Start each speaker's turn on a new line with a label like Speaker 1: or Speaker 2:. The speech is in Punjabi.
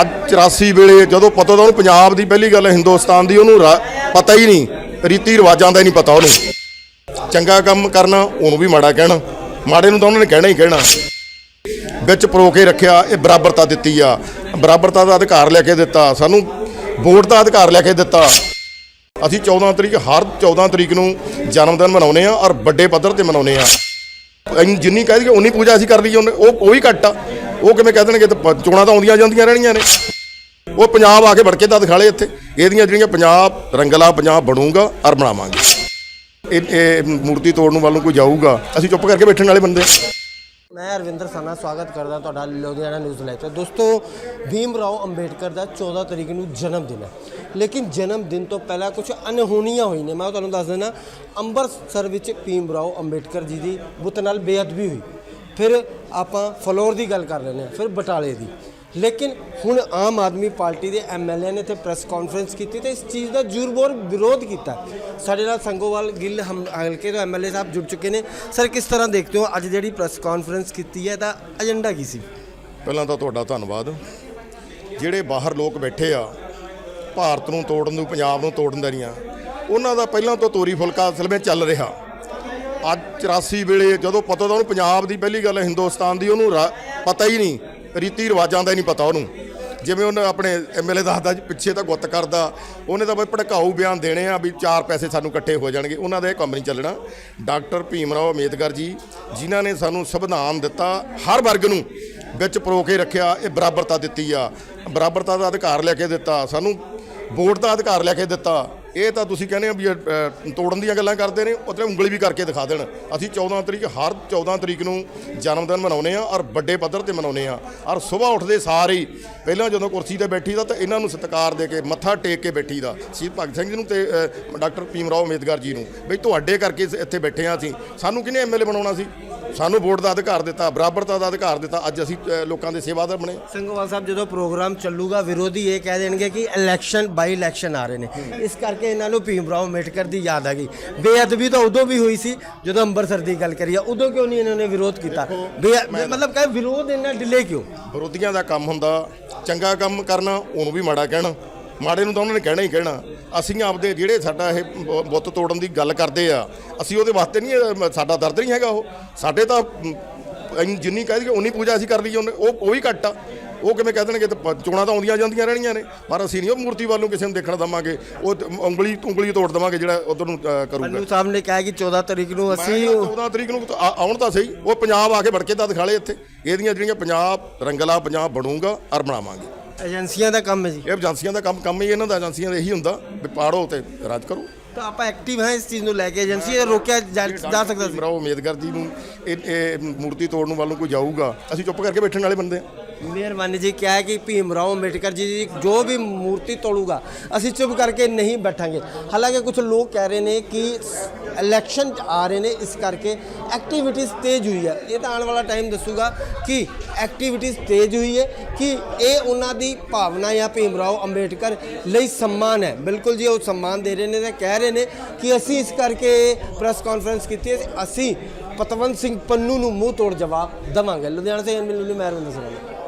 Speaker 1: ਅੱਜ 84 ਵੇਲੇ ਜਦੋਂ ਪਤਾ ਤਾਂ ਉਹਨੂੰ ਪੰਜਾਬ ਦੀ ਪਹਿਲੀ ਗੱਲ ਹੈ, ਹਿੰਦੁਸਤਾਨ ਦੀ, ਉਹਨੂੰ ਰਾ- ਪਤਾ ਹੀ ਨਹੀਂ, ਰੀਤੀ ਰਿਵਾਜਾਂ ਦਾ ਹੀ ਨਹੀਂ ਪਤਾ ਉਹਨੂੰ। ਚੰਗਾ ਕੰਮ ਕਰਨਾ, ਉਹਨੂੰ ਵੀ ਮਾੜਾ ਕਹਿਣਾ, ਮਾੜੇ ਨੂੰ ਤਾਂ ਉਹਨਾਂ ਨੇ ਕਹਿਣਾ ਹੀ ਕਹਿਣਾ। ਵਿੱਚ ਪਰੋ ਕੇ ਰੱਖਿਆ, ਇਹ ਬਰਾਬਰਤਾ ਦਿੱਤੀ ਆ। ਬਰਾਬਰਤਾ ਦਾ ਅਧਿਕਾਰ ਲੈ ਕੇ ਦਿੱਤਾ, ਸਾਨੂੰ ਵੋਟ ਦਾ ਅਧਿਕਾਰ ਲੈ ਕੇ ਦਿੱਤਾ। ਅਸੀਂ 14 ਤਰੀਕ, ਹਰ 14 ਤਰੀਕ ਨੂੰ ਜਨਮ ਦਿਨ ਮਨਾਉਂਦੇ ਆ ਔਰ ਵੱਡੇ ਪੱਧਰ ਤੇ ਮਨਾਉਂਦੇ ਆ ਇੰਨੀ- ਜਿੰਨੀ ਕਹਿ ਦਈਏ, ਉਨੀ ਪੂਜਾ ਅਸੀਂ ਕਰ ਲਈਏ ਉਹਨੇ ਉਹ ਉਹ ਵੀ ਘੱਟ ਆ। ਉਹ ਕਿਵੇਂ ਕਹਿ ਦੇਣਗੇ? ਤਾਂ ਪ- ਚੋਣਾਂ ਤਾਂ ਆਉਂਦੀਆਂ ਜਾਂਦੀਆਂ ਰਹਿਣੀਆਂ ਨੇ। ਉਹ ਪੰਜਾਬ ਆ ਕੇ ਵੜਕੇ ਤਾਂ ਦਿਖਾਲੇ ਇੱਥੇ। ਇਹਦੀਆਂ ਜਿਹੜੀਆਂ ਪੰਜਾਬ, ਰੰਗਲਾ ਪੰਜਾਬ ਬਣੂਗਾ ਔਰ ਬਣਾਵਾਂਗੇ। ਇਹ ਇਹ ਮੂਰਤੀ ਤੋੜਨ ਵੱਲ ਨੂੰ ਕੋਈ ਜਾਊਗਾ? ਅਸੀਂ ਚੁੱਪ ਕਰਕੇ ਬੈਠਣ ਵਾਲੇ ਬੰਦੇ ਹਾਂ।
Speaker 2: ਮੈਂ ਅਰਵਿੰਦਰ ਸਾਨਾ ਸਵਾਗਤ ਕਰਦਾ ਤੁਹਾਡਾ ਲੁਧਿਆਣਾ ਨਿਊਜ਼ ਲਾਈਵ ਤੇ। ਦੋਸਤੋ, ਭੀਮ ਰਾਓ ਅੰਬੇਡਕਰ ਦਾ 14 ਤਰੀਕ ਨੂੰ ਜਨਮ ਦਿਨ ਹੈ। ਲੇਕਿਨ ਜਨਮ ਦਿਨ ਤੋਂ ਪਹਿਲਾਂ ਕੁਝ ਅਨਹੋਣੀਆਂ ਹੋਈ ਨੇ। ਮੈਂ ਤੁਹਾਨੂੰ ਦੱਸ ਦਿੰਦਾ ਅੰਮ੍ਰਿਤਸਰ ਵਿੱਚ ਭੀਮ ਰਾਓ ਅੰਬੇਡਕਰ ਜੀ ਦੀ ਬੁੱਤ ਨਾਲ ਬੇਅਦਬੀ ਹੋਈ। ਫਿਰ ਆਪਾਂ ਫਲੋਰ ਦੀ ਗੱਲ ਕਰ ਲੈਂਦੇ ਹਾਂ, ਫਿਰ ਬਟਾਲੇ ਦੀ। ਲੇਕਿਨ ਹੁਣ ਆਮ ਆਦਮੀ ਪਾਰਟੀ ਦੇ ਐਮਐਲਏ ਨੇ ਇੱਥੇ ਪ੍ਰੈਸ ਕਾਨਫਰੰਸ ਕੀਤੀ ਤੇ ਇਸ ਚੀਜ਼ ਦਾ ਜ਼ੋਰਬੋਰ ਵਿਰੋਧ ਕੀਤਾ। ਸਾਡੇ ਨਾਲ ਸੰਗੋਵਾਲ ਗਿੱਲ ਹਮ, ਹਲਕੇ ਤੋਂ ਐਮਐਲਏ ਸਾਹਿਬ ਜੁੜ ਚੁੱਕੇ ਨੇ। ਸਰ, ਕਿਸ ਤਰ੍ਹਾਂ ਦੇਖਦੇ ਹੋ ਅੱਜ ਜਿਹੜੀ ਪ੍ਰੈਸ ਕਾਨਫਰੰਸ ਕੀਤੀ ਹੈ ਤਾਂ ਏਜੰਡਾ ਕੀ ਸੀ?
Speaker 1: ਪਹਿਲਾਂ ਤਾਂ ਤੁਹਾਡਾ ਧੰਨਵਾਦ। ਜਿਹੜੇ ਬਾਹਰ ਲੋਕ ਬੈਠੇ ਆ, ਭਾਰਤ ਨੂੰ ਤੋੜਨ ਨੂੰ, ਪੰਜਾਬ ਨੂੰ ਤੋੜਨ ਦਰੀਆਂ ਉਹਨਾਂ ਦਾ ਪਹਿਲਾਂ ਤੋਂ ਤੋਰੀ ਫੁਲਕਾ ਅਸਲ ਵਿੱਚ ਚੱਲ ਰਿਹਾ। ਅੱਜ 84 ਵੇਲੇ ਜਦੋਂ ਪਤਾ ਤਾਂ ਉਹਨੂੰ ਪੰਜਾਬ ਦੀ ਪਹਿਲੀ ਗੱਲ ਹੈ, ਹਿੰਦੁਸਤਾਨ ਦੀ, ਉਹਨੂੰ ਰਾ- ਪਤਾ ਹੀ ਨਹੀਂ, ਰੀਤੀ ਰਿਵਾਜਾਂ ਦਾ ਹੀ ਨਹੀਂ ਪਤਾ ਉਹਨੂੰ। ਜਿਵੇਂ ਉਹਨੇ ਆਪਣੇ ਐਮਐਲਏ ਦੱਸਦਾ ਜੀ, ਪਿੱਛੇ ਤਾਂ ਗੁੱਤ ਕਰਦਾ, ਉਹਨੇ ਤਾਂ ਬਈ ਭੜਕਾਊ ਬਿਆਨ ਦੇਣੇ ਆ ਵੀ ਚਾਰ ਪੈਸੇ ਸਾਨੂੰ ਇਕੱਠੇ ਹੋ ਜਾਣਗੇ, ਉਹਨਾਂ ਦਾ ਇਹ ਕੰਮ ਨਹੀਂ ਚੱਲਣਾ। ਡਾਕਟਰ ਭੀਮ ਰਾਓ ਅੰਬੇਦਕਰ ਜੀ, ਜਿਨ੍ਹਾਂ ਨੇ ਸਾਨੂੰ ਸੰਵਿਧਾਨ ਦਿੱਤਾ, ਹਰ ਵਰਗ ਨੂੰ ਵਿੱਚ ਪਰੋ ਕੇ ਰੱਖਿਆ, ਇਹ ਬਰਾਬਰਤਾ ਦਿੱਤੀ ਆ। ਬਰਾਬਰਤਾ ਦਾ ਅਧਿਕਾਰ ਲੈ ਕੇ ਦਿੱਤਾ, ਸਾਨੂੰ ਵੋਟ ਦਾ ਅਧਿਕਾਰ ਲੈ ਕੇ ਦਿੱਤਾ। ਇਹ ਤਾਂ ਤੁਸੀਂ ਕਹਿੰਦੇ ਆ ਵੀ ਤੋੜਨ ਦੀਆਂ ਗੱਲਾਂ ਕਰਦੇ ਨੇ ਉੱਥੇ ਉਂਗਲੀ ਵੀ ਕਰਕੇ ਦਿਖਾ ਦੇਣ। ਅਸੀਂ 14 ਤਰੀਕ ਹਰ 14 ਤਰੀਕ ਨੂੰ ਜਨਮ ਦਿਨ ਮਨਾਉਂਦੇ ਆ ਔਰ ਵੱਡੇ ਪੱਧਰ ਤੇ ਮਨਾਉਂਦੇ ਆ ਔਰ ਸਵੇਰ ਉੱਠਦੇ ਸਾਰ ਹੀ ਪਹਿਲਾਂ ਜਦੋਂ ਕੁਰਸੀ ਤੇ ਬੈਠੀ ਦਾ ਤਾਂ ਇਹਨਾਂ ਨੂੰ ਸਤਿਕਾਰ ਦੇ ਕੇ ਮੱਥਾ ਟੇਕ ਕੇ ਬੈਠੀ ਦਾ। ਸ਼ਹੀਦ ਭਗਤ ਸਿੰਘ ਜੀ ਨੂੰ ਤੇ ਡਾਕਟਰ ਭੀਮ ਰਾਓ ਅੰਬੇਦਕਰ ਜੀ ਨੂੰ ਬਈ ਤੁਹਾਡੇ ਕਰਕੇ ਇੱਥੇ ਬੈਠੇ ਆ ਅਸੀਂ। ਸਾਨੂੰ ਕਿਹਨੇ ਐਮਐਲਏ ਬਣਾਉਣਾ ਸੀ? ਸਾਨੂੰ ਵੋਟ ਦਾ ਅਧਿਕਾਰ ਦਿੱਤਾ ਬਰਾਬਰਤਾ ਦਾ ਅਧਿਕਾਰ ਦਿੱਤਾ। ਅੱਜ ਅਸੀਂ ਲੋਕਾਂ ਦੇ ਸੇਵਾਦਾਰ ਬਣੇ।
Speaker 2: ਸੰਗੋਵਾਲ ਸਾਹਿਬ ਜਦੋਂ ਪ੍ਰੋਗਰਾਮ ਚੱਲੂਗਾ ਵਿਰੋਧੀ ਇਹ ਕਹਿ ਦੇਣਗੇ ਕਿ ਇਲੈਕਸ਼ਨ ਬਾਈ ਇਲੈਕਸ਼ਨ ਆ ਰਹੇ ਨੇ। ਇਸ ਕਰਕੇ ਇਹਨਾਂ ਨੂੰ ਭੀਮ ਰਾਓ ਅੰਬੇਡਕਰ ਦੀ ਯਾਦ ਆ ਗਈ। ਬੇਅਦਬੀ ਤਾਂ ਉਦੋਂ ਵੀ ਹੋਈ ਸੀ ਜਦੋਂ ਅੰਮ੍ਰਿਤਸਰ ਦੀ ਗੱਲ ਕਰੀਏ। ਉਦੋਂ ਕਿਉਂ ਨਹੀਂ ਇਹਨਾਂ ਨੇ ਵਿਰੋਧ ਕੀਤਾ? ਮਤਲਬ ਕਹੇ ਵਿਰੋਧ ਇੰਨਾ ਡਿਲੇ ਕਿਉਂ?
Speaker 1: ਵਿਰੋਧੀਆਂ ਦਾ ਕੰਮ ਹੁੰਦਾ ਚੰਗਾ ਕੰਮ ਕਰਨਾ ਉਹਨੂੰ ਵੀ ਮਾੜਾ ਕਹਿਣਾ। ਮਾੜੇ ਨੂੰ ਤਾਂ ਉਹਨਾਂ ਨੇ ਕਹਿਣਾ ਹੀ ਕਹਿਣਾ। ਅਸੀਂ ਆਪਦੇ ਜਿਹੜੇ ਸਾਡਾ ਇਹ ਬ- ਬੁੱਤ ਤੋੜਨ ਦੀ ਗੱਲ ਕਰਦੇ ਆ ਅਸੀਂ ਉਹਦੇ ਵਾਸਤੇ ਨਹੀਂ ਇਹ ਸਾਡਾ ਦਰਦ ਨਹੀਂ ਹੈਗਾ ਉਹ। ਸਾਡੇ ਤਾਂ ਜਿੰਨੀ ਕਹਿ ਦਈਏ ਉਨੀ ਪੂਜਾ ਅਸੀਂ ਕਰ ਉਹਨੇ ਉਹ ਉਹ ਵੀ ਘੱਟ ਆ। ਉਹ ਕਿਵੇਂ ਕਹਿ ਦੇਣਗੇ? ਤੇ ਪ- ਚੋਣਾਂ ਤਾਂ ਆਉਂਦੀਆਂ ਜਾਂਦੀਆਂ ਰਹਿਣੀਆਂ ਨੇ। ਪਰ ਅਸੀਂ ਨਹੀਂ ਉਹ ਮੂਰਤੀ ਵੱਲ ਨੂੰ ਕਿਸੇ ਨੂੰ ਦੇਖਣ ਦਵਾਂਗੇ। ਉਹ ਤੇ ਉਂਗਲੀ ਉਂਗਲੀ ਤੋੜ ਦਵਾਂਗੇ ਜਿਹੜਾ ਉਧਰ ਨੂੰ ਅ, ਕਰੂਗਾ।
Speaker 2: ਪੰਨੂ ਸਾਹਿਬ ਨੇ ਕਿਹਾ ਕਿ 14 ਤਰੀਕ ਨੂੰ ਅਸੀਂ
Speaker 1: ਕਿਹਾ 14 ਤਰੀਕ ਨੂੰ ਤਾਂ ਆ- ਆਉਣ ਤਾਂ ਸਹੀ। ਉਹ ਪੰਜਾਬ ਆ ਕੇ ਵੜ ਕੇ ਤਾਂ ਦਿਖਾਲੇ ਇੱਥੇ। ਇਹਦੀਆਂ ਜਿਹੜੀਆਂ ਪੰਜਾਬ ਰੰਗਲਾ ਪੰਜਾਬ ਬਣੂਗਾ ਔਰ ਬਣਾਵਾਂਗੇ।
Speaker 2: ਏਜੰਸੀਆਂ ਦਾ ਕੰਮ ਹੈ ਜੀ।
Speaker 1: ਇਹ ਏਜੰਸੀਆਂ ਦਾ ਕੰਮ ਕੰਮ ਹੀ ਇਹਨਾਂ ਦਾ ਏਜੰਸੀਆਂ ਦਾ ਇਹੀ ਹੁੰਦਾ। ਵੀ ਪਾੜੋ ਤੇ ਰਾਜ ਕਰੋ।
Speaker 2: ਤਾਂ ਆਪਾਂ ਐਕਟਿਵ ਹਾਂ ਇਸ ਚੀਜ਼ ਨੂੰ ਲੈ ਕੇ। ਏਜੰਸੀ ਇਹ ਰੋਕਿਆ ਜਾ ਜਾ ਸਕਦਾ ਸੀ।
Speaker 1: ਰਾਓ ਉਮੀਦਗਰ ਜੀ ਨੂੰ। ਇਹ ਇਹ ਮੂਰਤੀ ਤੋੜਨ ਵੱਲ ਨੂੰ ਕੋਈ ਜਾਊਗਾ। ਅਸੀਂ ਚੁੱਪ ਕਰਕੇ ਬੈਠਣ ਵਾਲੇ ਬੰਦੇ ਹਾਂ।
Speaker 2: ਮਿਹਰਬਾਨੀ ਜੀ ਕਿਹਾ ਹੈ ਕਿ ਭੀਮ ਰਾਓ ਅੰਬੇਡਕਰ ਜੀ ਦੀ ਜੋ ਵੀ ਮੂਰਤੀ ਤੋੜੂਗਾ, ਅਸੀਂ ਚੁੱਪ ਕਰਕੇ ਨਹੀਂ ਬੈਠਾਂਗੇ। ਹਾਲਾਂਕਿ ਕੁਝ ਲੋਕ ਕਹਿ ਰਹੇ ਨੇ ਕਿ ਇਲੈਕਸ਼ਨ ਆ ਰਹੇ ਨੇ, ਇਸ ਕਰਕੇ ਐਕਟੀਵਿਟੀਜ਼ ਤੇਜ਼ ਹੋਈ ਹੈ ਇਹ ਤਾਂ ਆਉਣ ਵਾਲਾ ਟਾਈਮ ਦੱਸੂਗਾ ਕਿ ਐਕਟੀਵਿਟੀਜ਼ ਤੇਜ਼ ਹੋਈ ਹੈ ਕਿ ਇਹ ਉਹਨਾਂ ਦੀ ਭਾਵਨਾ ਜਾਂ ਭੀਮ ਰਾਓ ਅੰਬੇਡਕਰ ਲਈ ਸਨਮਾਨ ਹੈ। ਬਿਲਕੁਲ ਜੀ, ਉਹ ਸਨਮਾਨ ਦੇ ਰਹੇ ਨੇ ਤੇ ਕਹਿ ਰਹੇ ਨੇ ਕਿ ਅਸੀਂ ਇਸ ਕਰਕੇ ਪ੍ਰੈਸ ਕਾਨਫਰੰਸ ਕੀਤੀ ਹੈ ਤੇ ਅਸੀਂ ਪਤਵੰਤ ਸਿੰਘ ਪੰਨੂ ਨੂੰ ਮੂੰਹ ਤੋੜ ਜਵਾਬ ਦਵਾਂਗੇ। ਲੁਧਿਆਣਾ ਸੇ ਮਿਲੂ ਮੈਂ ਰਵਿੰਦਰ ਸਿੰਘ